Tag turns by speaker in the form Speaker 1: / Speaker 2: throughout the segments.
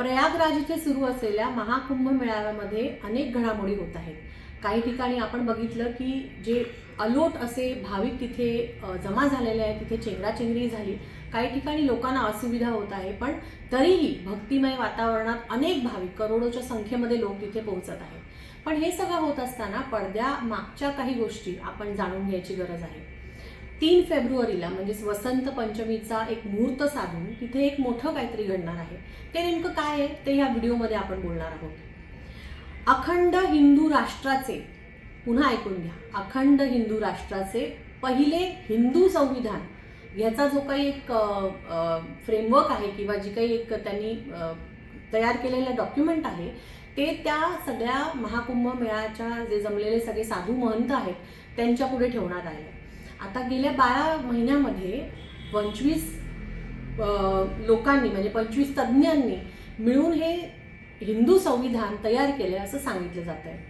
Speaker 1: प्रयागराज इथे सुरू असलेल्या महाकुंभ मेळाव्यामध्ये अनेक घडामोडी होत आहेत. काही ठिकाणी आपण बघितलं की जे अलोट असे भाविक तिथे जमा झालेले आहेत तिथे चेंगराचेंगरी झाली. काही ठिकाणी लोकांना असुविधा होत आहे पण तरीही भक्तिमय वातावरणात अनेक भाविक करोडोच्या संख्येमध्ये लोक तिथे पोहोचत आहेत. पण हे सगळं होत असताना पडद्या मागच्या काही गोष्टी आपण जाणून घ्यायची गरज आहे. तीन फेब्रुवारीला म्हणजेच वसंत पंचमीचा एक मुहूर्त साधून तिथे एक मोठं काहीतरी घडणार आहे. ते नेमकं काय आहे ते ह्या व्हिडिओमध्ये आपण बोलणार आहोत. अखंड हिंदू राष्ट्राचे पुन्हा ऐकून घ्या अखंड हिंदू राष्ट्राचे पहिले हिंदू संविधान ह्याचा जो काही एक फ्रेमवर्क आहे किंवा जी काही एक त्यांनी तयार केलेलं डॉक्युमेंट आहे ते त्या सगळ्या महाकुंभ मेळ्याच्या जे जमलेले सगळे साधू महंत आहेत त्यांच्या पुढे ठेवणार आहे. आता गेल्या बारा महिन्यामध्ये पंचवीस लोकांनी म्हणजे पंचवीस तज्ज्ञांनी मिळून हे हिंदू संविधान तयार केले असं सांगितलं जात आहे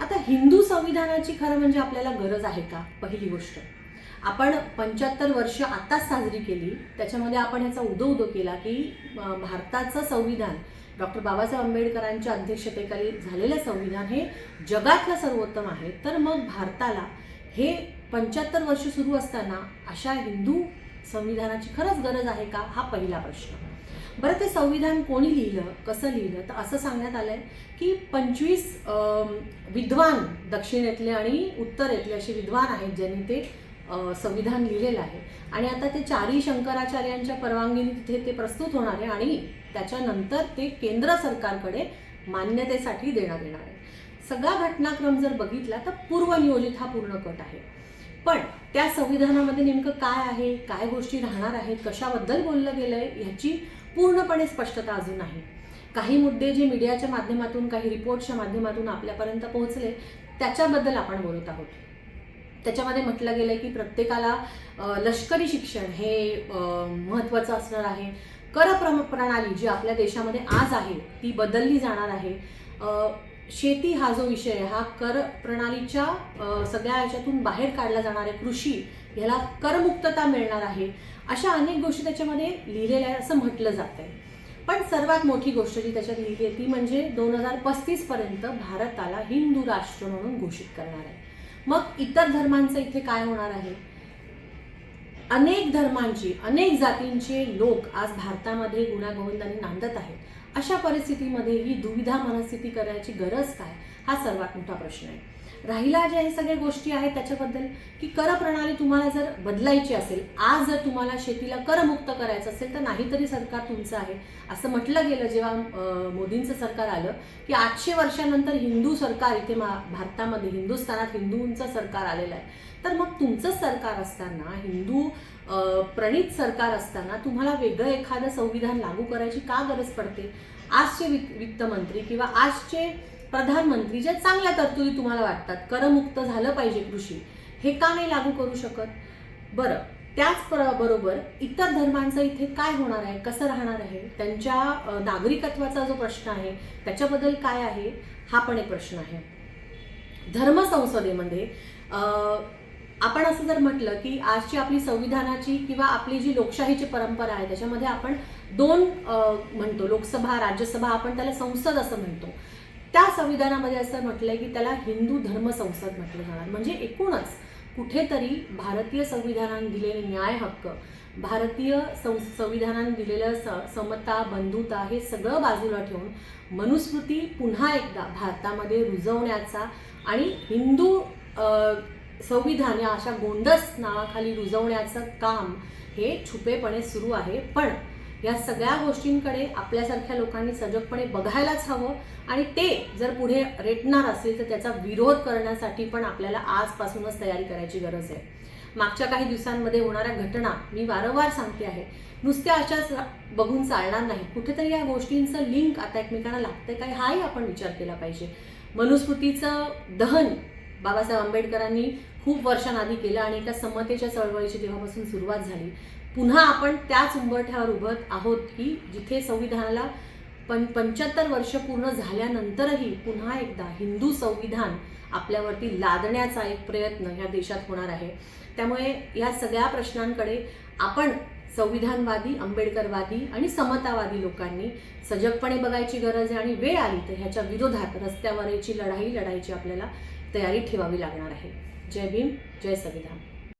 Speaker 1: आता हिंदू संविधानाची खरं म्हणजे आपल्याला गरज आहे का? पहिली गोष्ट. आपण पंच्याहत्तर वर्ष आताच साजरी केली त्याच्यामध्ये आपण ह्याचा उदो उदो केला की भारताचं संविधान डॉक्टर बाबासाहेब आंबेडकरांच्या अध्यक्षतेखाली झालेलं संविधान हे जगातलं सर्वोत्तम आहे. तर मग भारताला हे पंच्याहत्तर वर्ष सुरू असताना अशा हिंदू संविधानाची खरंच गरज आहे का? हा पहिला प्रश्न. बरं ते संविधान कोणी लिहिलं कसं लिहिलं? तर असं सांगण्यात आलं आहे की पंचवीस विद्वान दक्षिणेतले आणि उत्तरेतले असे विद्वान आहेत ज्यांनी ते संविधान लिहिलेलं आहे. आणि आता ते चारी शंकराचार्यांच्या परवानगीने तिथे ते प्रस्तुत होणार आहे आणि त्याच्यानंतर ते केंद्र सरकारकडे मान्यतेसाठी देण्यात येणार आहे. सगळा घटनाक्रम जर बघितला तर पूर्वनियोजित हा पूर्ण कट आहे. पण त्या संविधानामध्ये नेमकं काय आहे काय गोष्टी राहणार आहेत कशाबद्दल बोललं गेलं आहे ह्याची पूर्णपणे स्पष्टता अजून नाही. काही मुद्दे जे मीडियाच्या माध्यमातून काही रिपोर्टच्या माध्यमातून आपल्यापर्यंत पोहोचले त्याच्याबद्दल आपण बोलत आहोत. त्याच्यामध्ये म्हटलं गेलं की प्रत्येकाला लष्करी शिक्षण हे महत्त्वाचं असणार आहे. कर प्रणाली जी आपल्या देशामध्ये आज आहे ती बदलली जाणार आहे. शेती हा जो विषय आहे हा कर प्रणालीच्या सगळ्या याच्यातून बाहेर काढला जाणार आहे कृषी ह्याला करमुक्तता मिळणार आहे. अशा अनेक गोष्टी त्याच्यामध्ये लिहिलेल्या आहे असं म्हटलं जात आहे पण सर्वात मोठी गोष्ट जी त्याच्यात लिहिली आहे ती म्हणजे दोन हजार पस्तीसपर्यंत भारताला हिंदू राष्ट्र म्हणून घोषित करणार आहे. मग इतर धर्मांचं इथे काय होणार आहे? अनेक धर्मांची अनेक जातींचे लोक आज भारतामध्ये गुण्यागोविंदाने नांदत आहेत. अशा परिस्थितीमध्ये ही दुविधा मनस्थिती करण्याची गरज काय? हा सर्वात मोठा प्रश्न आहे. राहिला ज्या हे सगळ्या गोष्टी आहेत त्याच्याबद्दल की कर प्रणाली तुम्हाला जर बदलायची असेल आज जर तुम्हाला शेतीला करमुक्त करायचं असेल तर नाहीतरी सरकार तुमचं आहे. असं म्हटलं गेलं जेव्हा मोदींचं सरकार आलं की आठशे वर्षानंतर हिंदू सरकार इथे मा भारतामध्ये हिंदुस्थानात हिंदूंचं सरकार आलेलं आहे. तर मग तुमचंच सरकार असताना हिंदू प्रणित सरकार असताना तुम्हाला वेगळं एखादं संविधान लागू करायची का गरज पडते? आजचे वित्त वित्तमंत्री किंवा आजचे प्रधानमंत्री ज्या चांगल्या तरतुदी तुम्हाला वाटतात करमुक्त झालं पाहिजे कृषी हे का नाही लागू करू शकत? बरं त्याच बरोबर इतर धर्मांचं इथे काय होणार आहे कसं राहणार आहे त्यांच्या नागरिकत्वाचा जो प्रश्न आहे त्याच्याबद्दल काय आहे हा पण एक प्रश्न आहे. धर्म संसदेमध्ये आपण असं जर म्हटलं की आजची आपली संविधानाची किंवा आपली जी लोकशाहीची परंपरा आहे त्याच्यामध्ये आपण दोन म्हणतो लोकसभा राज्यसभा आपण त्याला संसद असं म्हणतो. त्या संविधानामध्ये असं म्हटलंय की त्याला हिंदू धर्म संसद म्हटलं जाणार. म्हणजे एकूणच कुठेतरी भारतीय संविधानाने दिलेले न्याय हक्क भारतीय सं संविधानाने दिलेलं स समता बंधुता हे सगळं बाजूला ठेवून मनुस्मृती पुन्हा एकदा भारतामध्ये रुजवण्याचा आणि हिंदू संविधान या अशा गोंडस नावाखाली रुजवण्याचं काम हे छुपेपणे सुरू आहे. पण या सगळ्या गोष्टींकडे आपल्यासारख्या लोकांनी सजगपणे बघायलाच हवं. आणि ते जर पुढे रेटणार असेल तर त्याचा विरोध करण्यासाठी पण आपल्याला आजपासूनच तयारी करायची गरज आहे. मागच्या काही दिवसांमध्ये होणाऱ्या घटना मी वारंवार सांगते आहे. नुसत्या अशाच बघून चालणार नाही. कुठेतरी या गोष्टींचं लिंक आता एकमेकांना लागतंय काय हाही आपण विचार केला पाहिजे. मनुस्मृतीचं दहन बाबासाहेब आंबेडकरांनी खूप वर्षांआधी केलं आणि एका समतेच्या चळवळीची तेव्हापासून सुरुवात झाली. पुन्हा आपण त्याच उंबरठ्यावर उभत आहोत की जिथे संविधानाला पण पंच्याहत्तर वर्ष पूर्ण झाल्यानंतरही पुन्हा एकदा हिंदू संविधान आपल्यावरती लादण्याचा एक प्रयत्न ह्या देशात होणार आहे. त्यामुळे या सगळ्या प्रश्नांकडे आपण संविधानवादी आंबेडकरवादी आणि समतावादी लोकांनी सजगपणे बघायची गरज आहे आणि वेळ आली तर ह्याच्या विरोधात रस्त्यावरची लढाई लढायची आपल्याला तयारी ठेवावी लागणार आहे. जय भीम जय संविधान